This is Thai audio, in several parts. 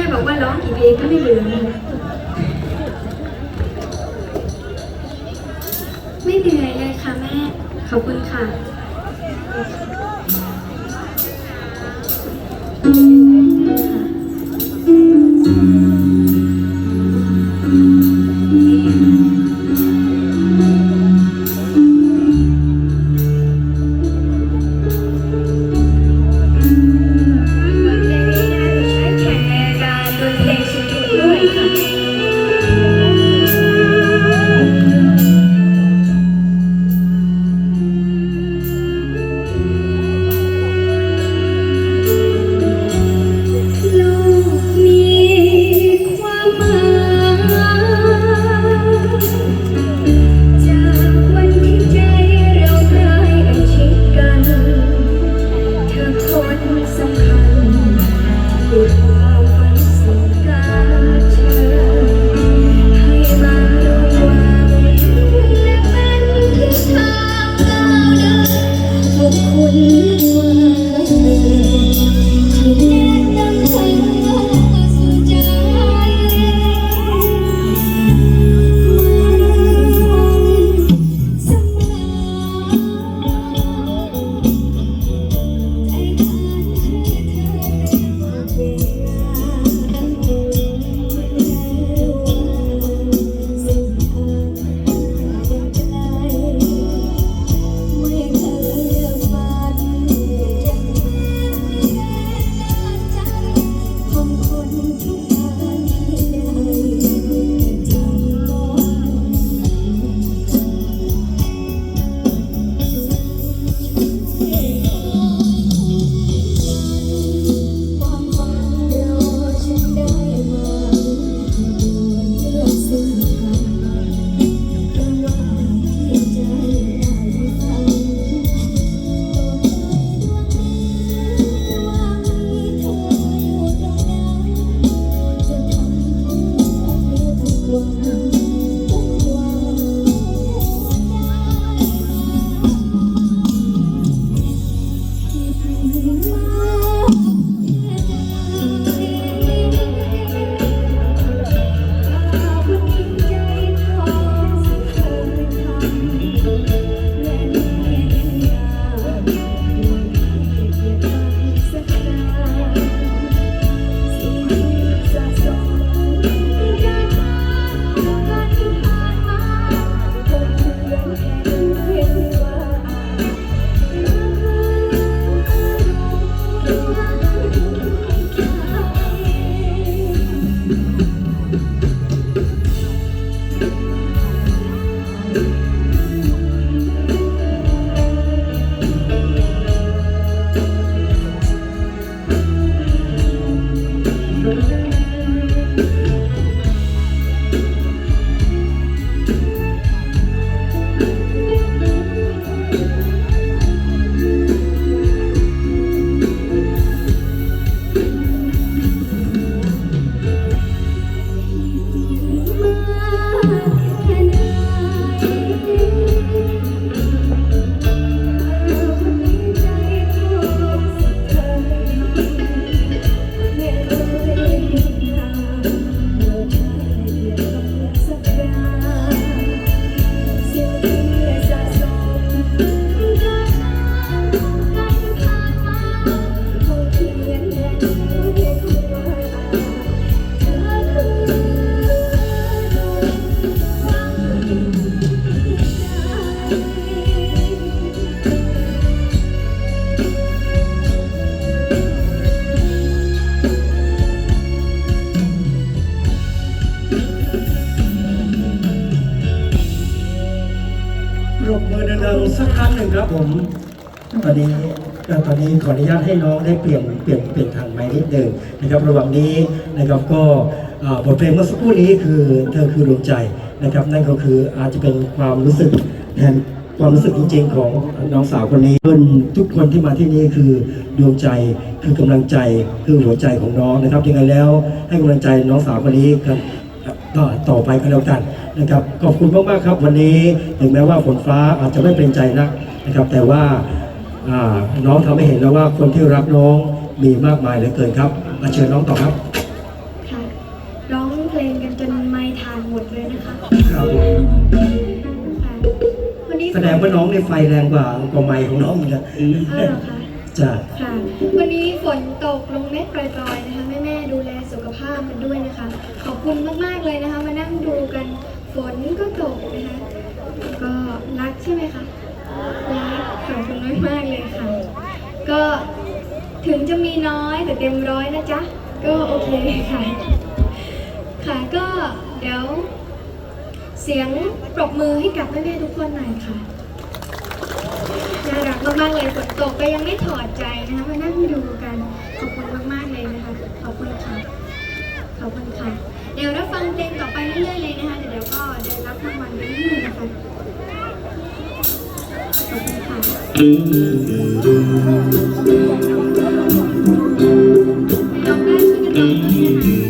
ม่บอกว่าร้องกี่เพลงก็ไม่ลืมไม่เหนื่อยเลยค่ะแม่ ขอบคุณค่ะ ป ผมตอนนี้ตอนนี้ขออนุญาตให้น้องได้เปลี่ยนเปลี่ยนเปลี่ยนทางไม้นิดหนึ่งนะครับระหว่างนี้นะครับก็บทเพลงเมื่อสักครู่นี้คือเธอคือดวงใจนะครับ นั่นก็คืออาจจะเป็นความรู้สึกแทนความรู้สึกจริงๆของน้องสาวคนนี้เพื่อนทุกคนที่มาที่นี่คือดวงใจคือกำลังใจคือหัวใจของน้องนะครับยังไงแล้วให้กำลังใจน้องสาวคนนี้ครับก็ต่อไปก็แล้วกันนะครับขอบคุณมากๆครับ วันนี้ถึงแม้ว่าฝนฟ้าอาจจะไม่เป็นใจนักะครับ แต่ว่าน้องทำให้เห็นแล้วว่าคนที่รับน้องมีมากมายเหลือเกินครับมาเชิญน้องต่อครับค่ะร้องเพลงกันจนไม่ทานหมดเลยนะคะแสดงว่าน้องในไฟแรงกว่าก็ไม้ของน้องอีใช่เออคะจ้ะค่ะวันนี้ฝนตกลงเม็ดปลอยๆนะคะแม่แม่ดูแลสุขภาพกันด้วยนะคะ ขอบคุณมากๆเลยนะคะ มานั่งดูกันฝนก็ตกนะคะก็รักใช่ไหมคะ รักขอบคุณมากๆเลยค่ะ ก็ถึงจะมีน้อยแต่เต็มร้อยนะจ๊ะ ก็โอเคค่ะ ค่ะก็เดี๋ยว เสียงปรบมือให้กับแม่ๆทุกคนหน่อยค่ะ น่ารักมากๆเลยฝนตกก็ยังไม่ถอดใจนะคะมานั่งดูกัน ขอบคุณมากๆเลยนะคะ ขอบคุณค่ะ ขอบคุณค่ะ เดี๋ยวรับฟังเพลงต่อไปเรื่อยๆเลยนะคะ เดี๋ยวก็เดินรับรางวัลไปเรื่อยๆนะคะ ขอ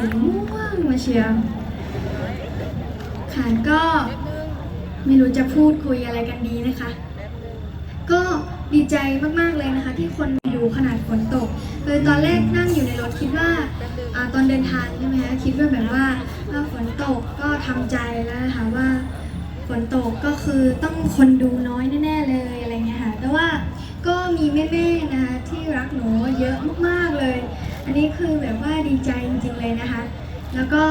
สีม่วงมาเชียวค่ะก็ไม่รู้จะพูดคุยอะไรกันดีนะคะ ก็ดีใจมากๆเลยนะคะ ที่คนดูขนาดฝนตกคือตอนแรกนั่งอยู่ในรถคิดว่าอาตอนเดินทางใช่ไหมคะคิดว่าแบบว่าอ่าฝนตกก็ทำใจแล้วนะคะว่าฝนตกก็คือต้องคนดูน้อยแน่ ๆ เลยอะไรเงี้ยค่ะแต่ว่าก็มีแม่ๆนะคะที่รักหนูเยอะมากๆเลย อันนี้คือแบบว่าดีใจจริงๆเลยนะคะ แล้วก็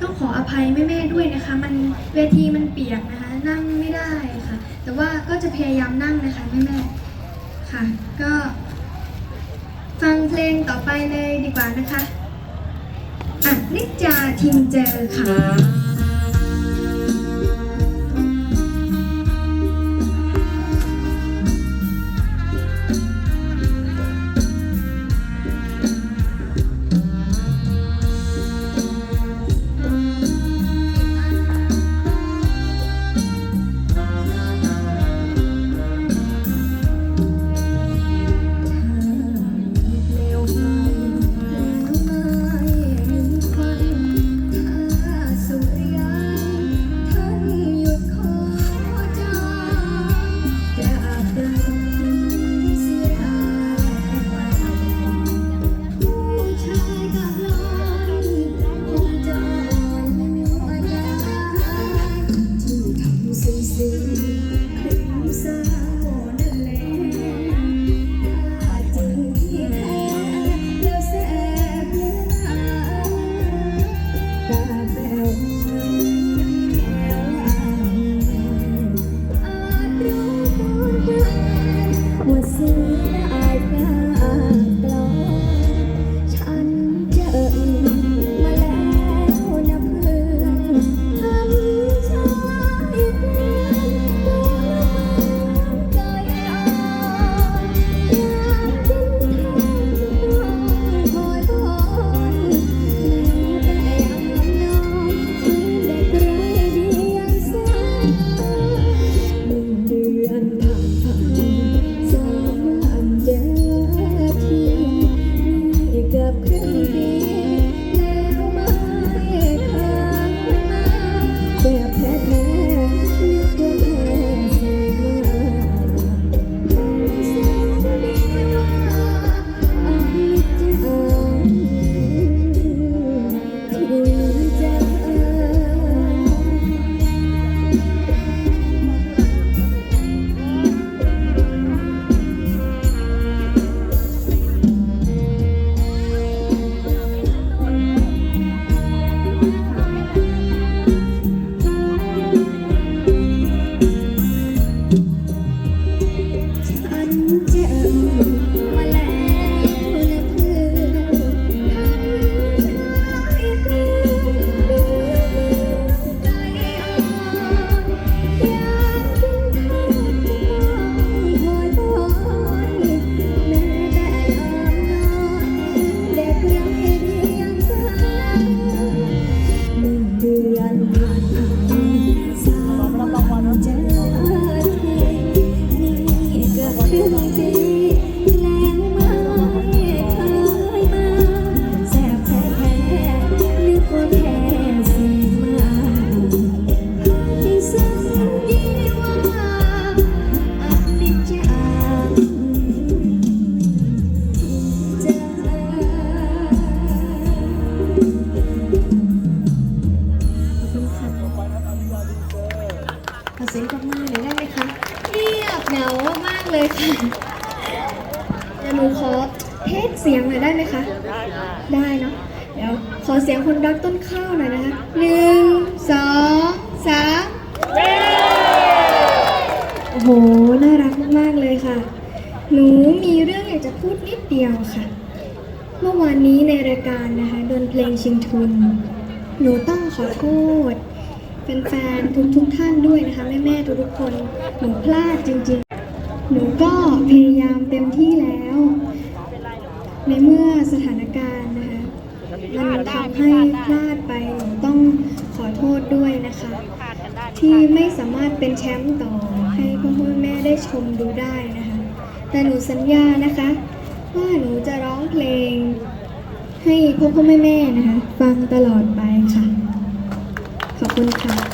ต้องขออภัยแม่ๆด้วยนะคะ มันเวทีมันเปียกนะคะ นั่งไม่ได้ค่ะ แต่ว่าก็จะพยายามนั่งนะคะแม่ๆค่ะ ก็ฟังเพลงต่อไปเลยดีกว่านะคะอะนิจจาทิมเจอค่ะ ขอเทสเสียงหน่อยได้ไหมคะ ได้เนาะเดี๋ยวขอเสียงคนรักต้นข้าวหน่อยนะคะหนึ่งสองสามโอ้โห น่ารักมากๆเลยค่ะ หนูมีเรื่องอยากจะพูดนิดเดียวค่ะ เมื่อวานนี้ในรายการนะคะดนเพลงชิงทุน หนูต้องขอโทษแฟนๆทุกทุกๆท่านด้วยนะคะ แม่ๆทุกๆคน หนูพลาดจริงๆ ก็พยายามเต็มที่แล้ว ในเมื่อสถานการณ์นะคะมันทำให้พลาดไปหนูต้องขอโทษด้วยนะคะ ที่ไม่สามารถเป็นแชมป์ต่อให้พ่อพ่อแม่ได้ชมดูได้นะคะ แต่หนูสัญญานะคะ ว่าหนูจะร้องเพลง ให้พ่อพ่อแม่แม่นะคะ ฟังตลอดไปค่ะ ขอบคุณค่ะ